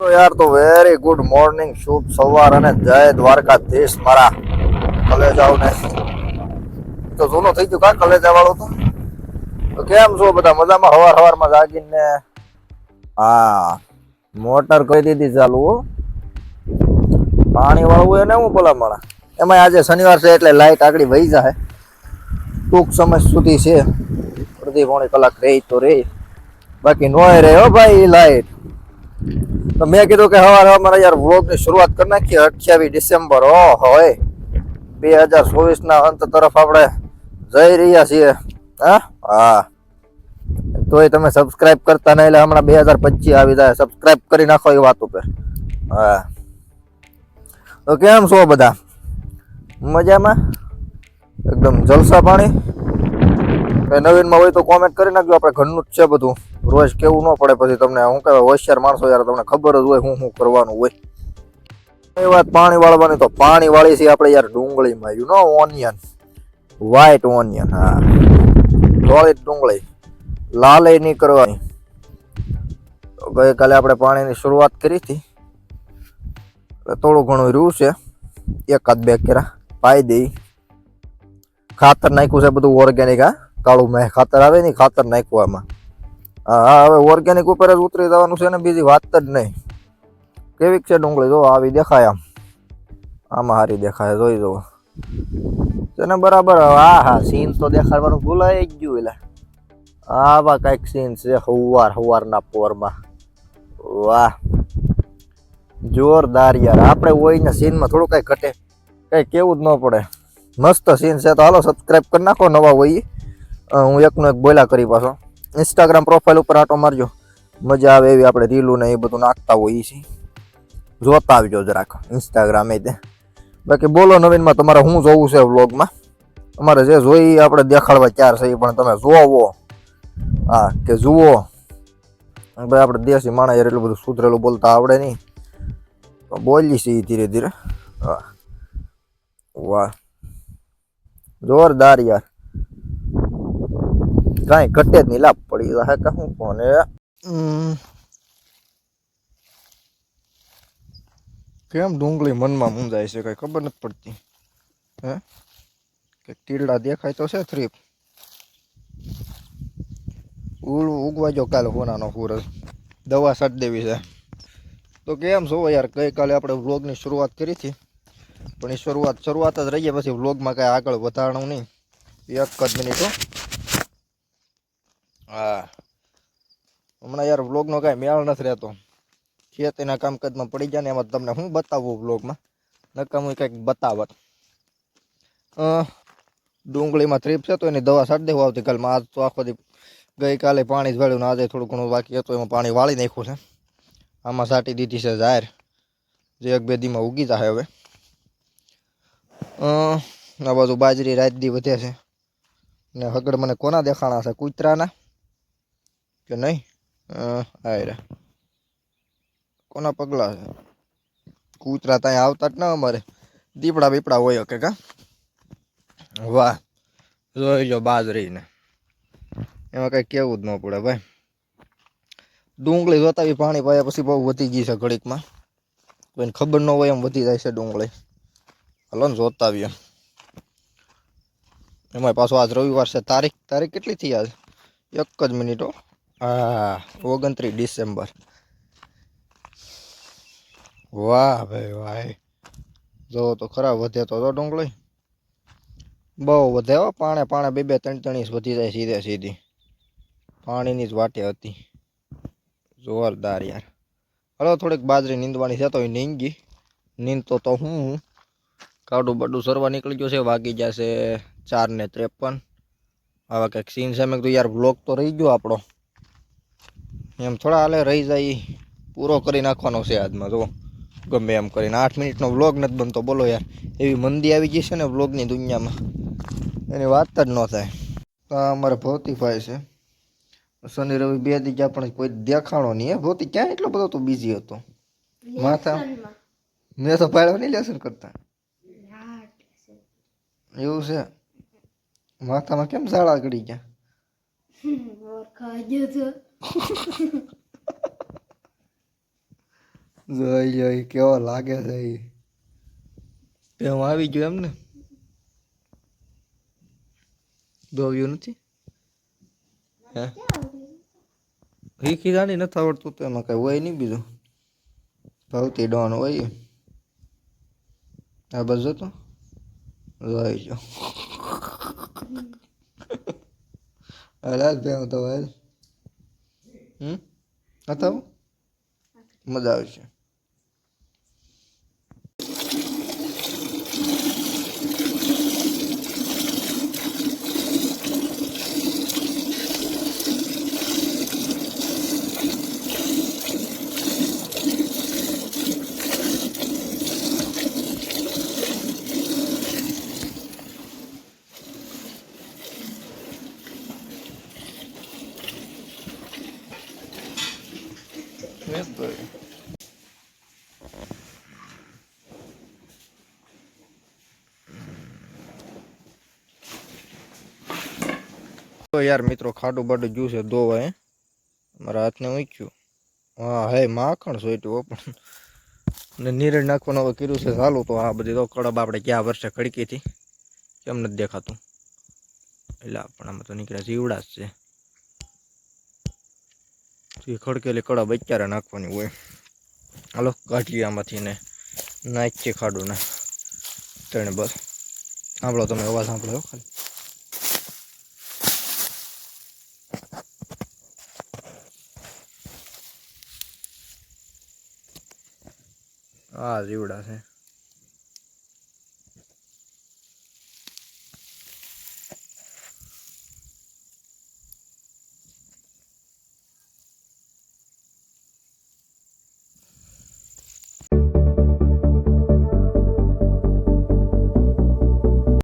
તો યાર, તો વેરી ગુડ મોર્નિંગ શુભ સવાર અને જય દ્વારકાધીશ મારા કલેજાઓ ને તો જૂનો થઈ ગયું કા કલેજા વાળો તો કેમ છો બધા? મજામાં? હવાર હવારમાં જાગીને? હા, મોટર કરી દીધી ચાલુ પાણી વાળવું એને હું બોલા મળે એમાં આજે શનિવાર છે એટલે લાઈટ આગળ વહી જાય. ટૂંક સમય સુધી છે. અડધી પોણી કલાક રહી તો રહી. બાકી નોય રહે હો ભાઈ, લાઈટ. તો મેં કીધું કે હવાર હવારમાં યાર વ્લોગની શરૂઆત કરી નાખીએ, અઠ્યાવીસ ડિસેમ્બર ઓ હોય બે હજાર ચોવીસના અંત તરફ આપણે જઈ રહ્યા છીએ. હા? હા. તોય તમે સબસ્ક્રાઇબ કરતા નહીં એટલે હમણાં બે હજાર પચીસ આવી જાય. સબસ્ક્રાઇબ કરી નાખો એ વાત ઉપર. હા. તો કેમ છો બધા? મજામાં? એકદમ જલસા પાણી? કઈ નવીનમાં હોય તો કોમેન્ટ કરી નાખજો. આપણે ઘરનું જ છે બધું. રોજ કેવું ન પડે પછી તમને હું કહેવાય, હોશિયાર માણસો યાર તમને ખબર જ હોય શું શું કરવાનું હોય. એ વાત પાણી વાળવાની, તો પાણી વાળી છે આપણે યાર ડુંગળીમાં. You know onion white onion હા. ધોળી ડુંગળી. લાલે નહીં કરવાની. ગઈકાલે આપણે પાણીની શરૂઆત કરી હતી. થોડું ઘણું રહ્યું છે. એકાદ બે કેરા પાઈ દઈ. ખાતર નાખ્યું છે બધું ઓર્ગેનિક હા. કાળું મેં ખાતર આવે નહીં, ખાતર નાખ્યું આમાં. હા હવે ઓર્ગેનિક ઉપર જ ઉતરી જવાનું છે ને, બીજી વાત જ નહીં. કેવીક છે ડુંગળી? જો, આવી દેખાય આમ. આમાં હારી દેખાય, જોઈ જુઓ. છે ને, બરાબર. હા હા સીન તો દેખાડવાનું ભૂલાય જ ગયું એટલે આવા કંઈક સીન છે, હવાર, હવારના પોરમાં. વાહ. જોરદાર યાર. આપણે હોય ને સીનમાં થોડું કઈ ઘટે. કઈ કેવું જ ન પડે. મસ્ત સીન છે, તો હાલો સબસ્ક્રાઈબ કરી નાખો, નવા હોય. હું એકનો એક બોલા કરી પાછો. ઇન્સ્ટાગ્રામ પ્રોફાઇલ ઉપર આટો મારજો. મજા આવે એવી આપણે રીલું ને એ બધું નાખતા હોઈએ છીએ. જોતા આવજો જરાક ઇન્સ્ટાગ્રામે તે બાકી બોલો નવીનમાં તમારે શું જોવું છે વ્લોગમાં? અમારે જે જોઈ આપણે દેખાડવા ચાર છે એ પણ તમે જોવો. હા, કે જુઓ. ભાઈ આપણે દેશી માણસ એટલું બધું સુધરેલું બોલતા આવડે નહીં. બોલી છીએ ધીરે ધીરે. હા. વાહ. જોરદાર યાર. કાંઈ ઘટે જ નહીં લાભ પડી હે કે હું કોને કેમ ડુંગળી મનમાં મૂંઝાય છે કઈ ખબર નથી પડતી હે કે ટીરડા દેખાય તો છે થ્રીપ ઉળ ઉગવા જો કાલે હોનાનો હુરસ દવા સાટ દેવી છે તો કેમ છો યાર ગઈકાલે આપણે વ્લોગની શરૂઆત કરી હતી પણ એ શરૂઆત શરૂઆત જ રહીએ પછી વ્લોગમાં કાંઈ આગળ વધારણું નહીં એક જ મિનિટ હો. હમણાં યાર વ્લોગનો કાંઈ મેળ નથી રહેતો. ખેતીના કામકાજમાં પડી ગયા ને એમાં તમને હું બતાવું વ્લોગમાં. નકામ હું કંઈક બતાવત. ડુંગળીમાં થ્રીપ છે તો એની દવા સાટ દેવું આવતીકાલમાં. આજ તો આખો દી ગઈકાલે પાણી જ વાળ્યું ને આજે થોડું ઘણું બાકી હતું, એમાં પાણી વાળી નાખ્યું છે. આમાં સાટી દીધી છે જાહેર. જે એક બે દીમાં ઉગી જાય હવે. આ બાજુ બાજરી રાત દી વધે છે. ને હગડ મને કોના દેખાણા છે? કૂતરાના? કે નહીં? આયરા કોના પગલા છે? કૂતરા ત્યાં આવતા જ ના અમારે. દીપડા બીપડા હોય કે કા? વાહ. જોઈ જો બાજરીને. એમાં કઈ કેવું જ ન પડે ભાઈ. ડુંગળી જોતા બી પાણી પાયા પછી બહુ વધી ગઈ છે ઘડીકમાં. કોઈને ખબર ન હોય એમ વધી જાય છે ડુંગળી. હાલો ને જોતા આવીએ એમાં પાછો આજ રવિવાર છે. તારીખ તારીખ કેટલી થઈ આજ? એક જ મિનિટો હા. ઓગણત્રીસ ડિસેમ્બર. વાહ ભાઈ, વાહ. જો તો ખરા વધે તો તો ડુંગળી. બહુ વધે હો, પાણે પાણે બે બે ત્રણ ત્રણ વધી જાય સીધે સીધી. પાણીની જ વાટે હતી. જોરદાર યાર. હલો, થોડીક બાજરી નીંદવાની છે તો એ નીંગી. નીંદતો તો હું કાડું બાડું સરવા નીકળી ગયો છે, વાગી જશે ચાર ને ત્રેપન. આવા કંઈક સીન છે, મેં કીધું યાર બ્લોક તો રહી ગયો આપણો. એમ થોડા હાલે રહી જાય પૂરો કરી નાખવાનો છે આજમાં જો ગમે એમ કરીને. આઠ મિનિટનો વ્લોગ નથી બનતો બોલો યાર. એવી મંદી આવી ગઈ છે ને વ્લોગની દુનિયામાં. એની વાત જ ન થાય. તો આ અમારે ભૌતિકભાઈ છે. શનિ રવિ બે દી ગયા પણ કોઈ દેખાણો નહીં હે. ભૌતિક ક્યાં એટલો બધો તો બીઝી હતો? માથા મેં. તો પાડ્યો નહીં લેસન કરતા. એવું છે? માથામાં કેમ ઝાડા ગળી ગયા? જોઈ જોઈ કેવો લાગે છે એ. હું આવી ગયો એમ ને દોવ્યું નથી? હે? શીખી જાણી નથી આવડતું તો એમાં કઈ હોય નહીં બીજું. ભાવતી ડોન હોય આ બસ તો? જોઈ જો ભાઈ હું તો હાલ હમ? હતા મજા આવશે તો યાર મિત્રો ખાડું બાડું જોશે છે મારા હાથને ઊંચ્યું. હા, હે, માખણ સોટ્યું પણ ને નીરજ નાખવાનું હવે કર્યું છે, ચાલુ તો આ બધી તો કડબ આપણે ક્યાં વર્ષે ખડકી હતી, કેમ નથી દેખાતું. એટલે પણ આમાં તો નીકળ્યા જીવડા જ છે. ખડકેલી કડબ અત્યારે નાખવાની હોય. હાલો, કાઢીએ આમાંથી ને નાખીએ ખાડું ને તેને બસ. સાંભળો તમે અવાજ, સાંભળો ખાલી. આ જીવડા છે.